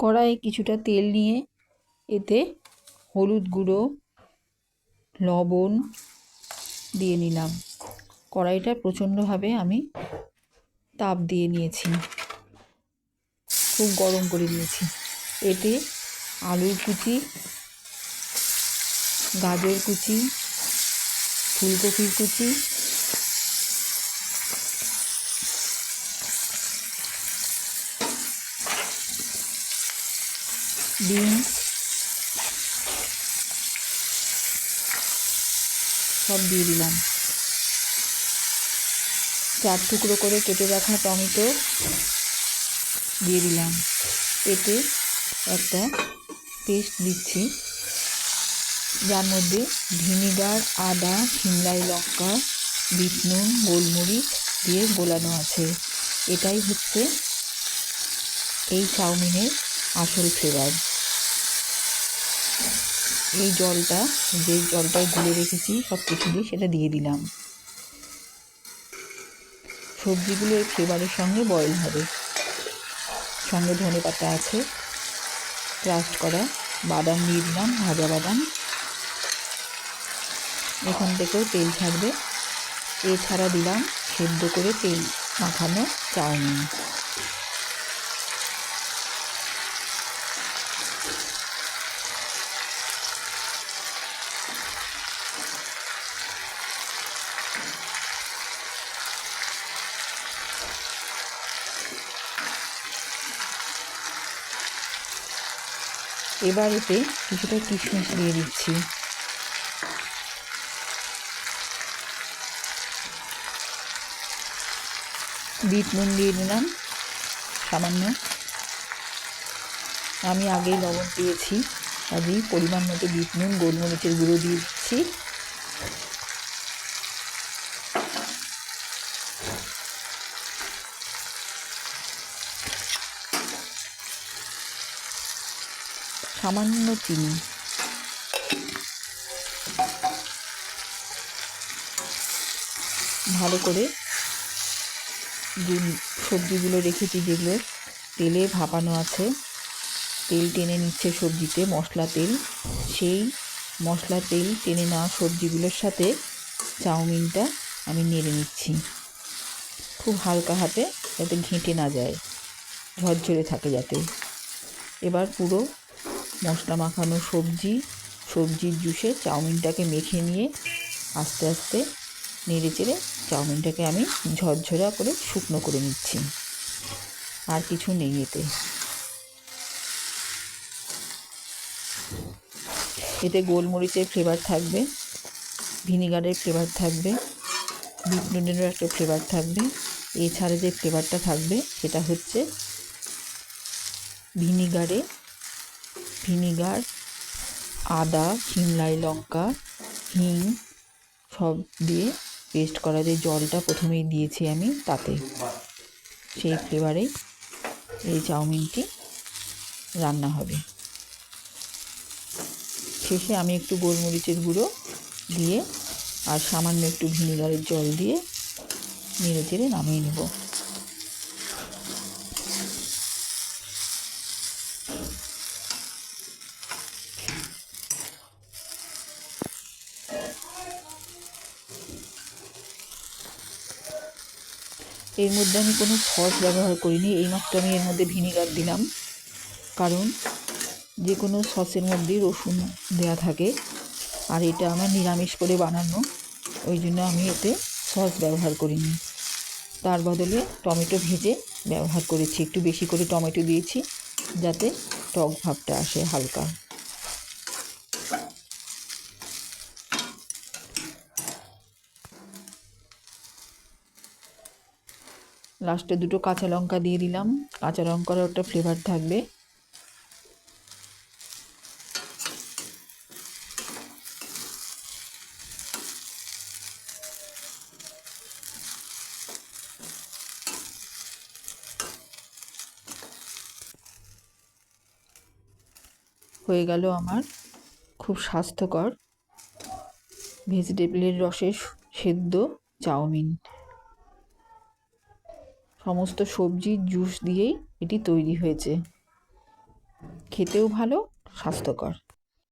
কড়াইয়ে কিছুটা তেল নিয়ে এতে হলুদ গুঁড়ো, লবণ দিয়ে নিলাম। কড়াইটা প্রচণ্ডভাবে আমি তাপ দিয়ে নিয়েছি। খুব গরম করে নিয়েছি। এতে আলুর কুচি, গাজর কুচি, ফুলকপির কুচি বিনস সব দিয়ে দিলাম। চার টুকরো করে কেটে রাখা টমেটো দিয়ে দিলাম। এতে একটা পেস্ট দিচ্ছি। যার মধ্যে ভিনিগার, আদা, সিমলাই লঙ্কা, বিট নুন, গোলমরিচ দিয়ে গোলানো আছে। এটাই হচ্ছে এই চাউমিনের আসল ফ্লেভার এই জলটা, যে জলটায় গুলে রেখেছি সব কিছু দিয়ে সেটা দিয়ে দিলাম। সবজিগুলো এই ফ্লেভারের সঙ্গে বয়েল হবে। সঙ্গে ধনে পাতা আছে। ক্রাস্ট করা। বাদাম দিয়ে দিলাম, ভাজা বাদাম। এখান থেকেও তেল ছাড়বে। এছাড়া দিলাম সেদ্ধ করে তেল মাখানো চাউমিন। এবার এতে কিছুটা কিশমিশ দিয়ে দিচ্ছি। বিট নুন দিয়ে দিলাম, সামান্য। আমি আগেই লবণ দিয়েছি কাজেই পরিমাণ মতো বিট নুন, গোলমরিচের গুঁড়ো দিয়ে দিচ্ছি। সামান্য চিনি। ভালো করে যে সবজিগুলো রেখেছি, যেগুলো তেলে ভাপানো আছে, তেল টেনে নিচ্ছে সবজিতে মশলা তেল, সেই মশলা তেল টেনে নেওয়া সবজিগুলোর সাথে চাউমিনটা আমি নেড়ে নিচ্ছি। খুব হালকা হাতে যাতে ঘেঁটে না যায়, ঝরঝরে থাকে যাতে। এবার পুরো মশলা মাখানো সবজি, সবজির জুসে চাউমিনটাকে মেখে নিয়ে আস্তে আস্তে নেড়ে চেড়ে চাউমিনটাকে আমি ঝরঝরা করে শুকনো করে নিচ্ছি। আর কিছু নেই এতে। এতে গোলমরিচের ফ্লেভার থাকবে ভিনিগারের ফ্লেভার থাকবে বিট একটা ফ্লেভার থাকবে। এছাড়া যে ফ্লেভারটা থাকবে সেটা হচ্ছে ভিনিগারে ভিনিগার, আদা, সিমলাই লঙ্কা, হিং সব দিয়ে পেস্ট করা যে জলটা প্রথমেই দিয়েছি আমি তাতে। সেই ফ্লেভারেই এই চাউমিনটি রান্না হবে। শেষে আমি একটু গোলমরিচের গুঁড়ো দিয়ে আর সামান্য একটু ভিনিগারের জল দিয়ে নেড়ে চেড়ে নামিয়ে নেব। এর মধ্যে আমি কোনো সস ব্যবহার করিনি এইমাত্র আমি এর মধ্যে ভিনিগার দিলাম। কারণ যে কোনো সসের মধ্যেই রসুন দেওয়া থাকে, আর এটা আমার নিরামিষ করে বানানো, ওই জন্য আমি এতে সস ব্যবহার করিনি। তার বদলে টমেটো ভেজে ব্যবহার করেছি, একটু বেশি করে টমেটো দিয়েছি, যাতে টক ভাবটা আসে হালকা। লাস্টে দুটো কাঁচা লঙ্কা দিয়ে দিলাম। কাঁচা লঙ্কারও একটা ফ্লেভার থাকবে। হয়ে গেল আমার খুব স্বাস্থ্যকর ভেজিটেবলের রসে সেদ্ধ চাউমিন। সমস্ত সবজির জুস দিয়েই এটি তৈরি হয়েছে। খেতেও ভালো স্বাস্থ্যকর।